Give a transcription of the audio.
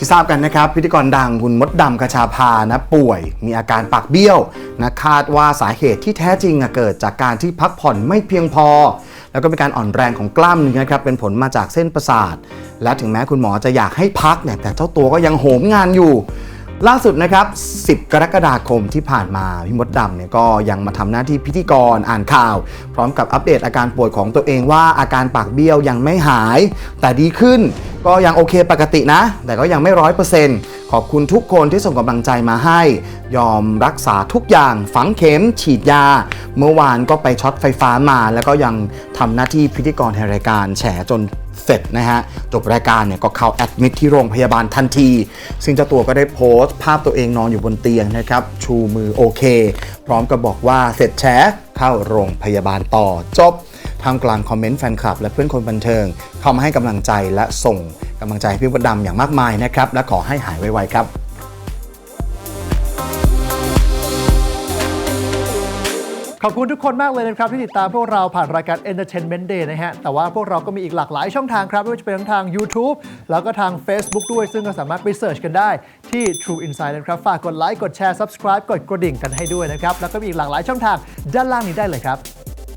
ที่ทราบกันนะครับ พิธีกรดังคุณมดดำกระชาพานะป่วย มีอาการปากเบี้ยวนะคาดว่าสาเหตุที่แท้จริงเกิดจากการที่พักผ่อนไม่เพียงพอ แล้วก็เป็นการอ่อนแรงของกล้ามเนื้อครับเป็นผลมาจากเส้นประสาท และถึงแม้คุณหมอจะอยากให้พักเนี่ยแต่เจ้าตัวก็ยังโหมงานอยู่ล่าสุดนะครับ 10 กรกฎาคมที่ผ่านมา พี่มดดำเนี่ยก็ยังมาทำหน้าที่พิธีกรอ่านข่าว พร้อมกับอัปเดตอาการป่วยของตัวเองว่าอาการปากเบี้ยวยังไม่หาย แต่ดีขึ้น ก็ยังโอเคปกตินะ แต่ก็ยังไม่ร้อยเปอร์เซ็นต์ขอบคุณทุกคนที่ส่งกำลังใจมาให้ ยอมรักษาทุกอย่าง ฝังเข็ม ฉีดยา เมื่อวานก็ไปช็อตไฟฟ้ามา แล้วก็ยังทำหน้าที่พิธีกรในรายการแฉจนเสร็จนะฮะ จบรายการเนี่ยก็เข้าแอดมิทที่โรงพยาบาลทันที ซึ่งเจ้าตัวก็ได้โพสต์ ภาพตัวเองนอนอยู่บนเตียงนะครับ ชูมือโอเค พร้อมกับบอกว่าเสร็จแฉเข้าโรงพยาบาลต่อจบ ท่ามกลางคอมเมนต์แฟนคลับ และเพื่อนคนบันเทิง เข้ามาให้กำลังใจและส่งกำลังใจให้พี่มดดำอย่างมากมายนะครับและขอให้หายไวๆครับขอบคุณทุกคนมากเลยนะครับที่ติดตามพวกเราผ่านรายการ Entertainment Day นะฮะ แต่ว่าพวกเราก็มีอีกหลากหลายช่องทางครับ ไม่ว่าจะเป็นทั้งทาง YouTube แล้วก็ทาง Facebook ด้วย ซึ่งก็สามารถไปเสิร์ชกันได้ที่ True Insight นะครับ ฝากกดไลค์ กดแชร์ Subscribe กดกระดิ่งกันให้ด้วยนะครับ แล้วก็มีอีกหลากหลายช่องทางด้านล่างนี้ได้เลยครับ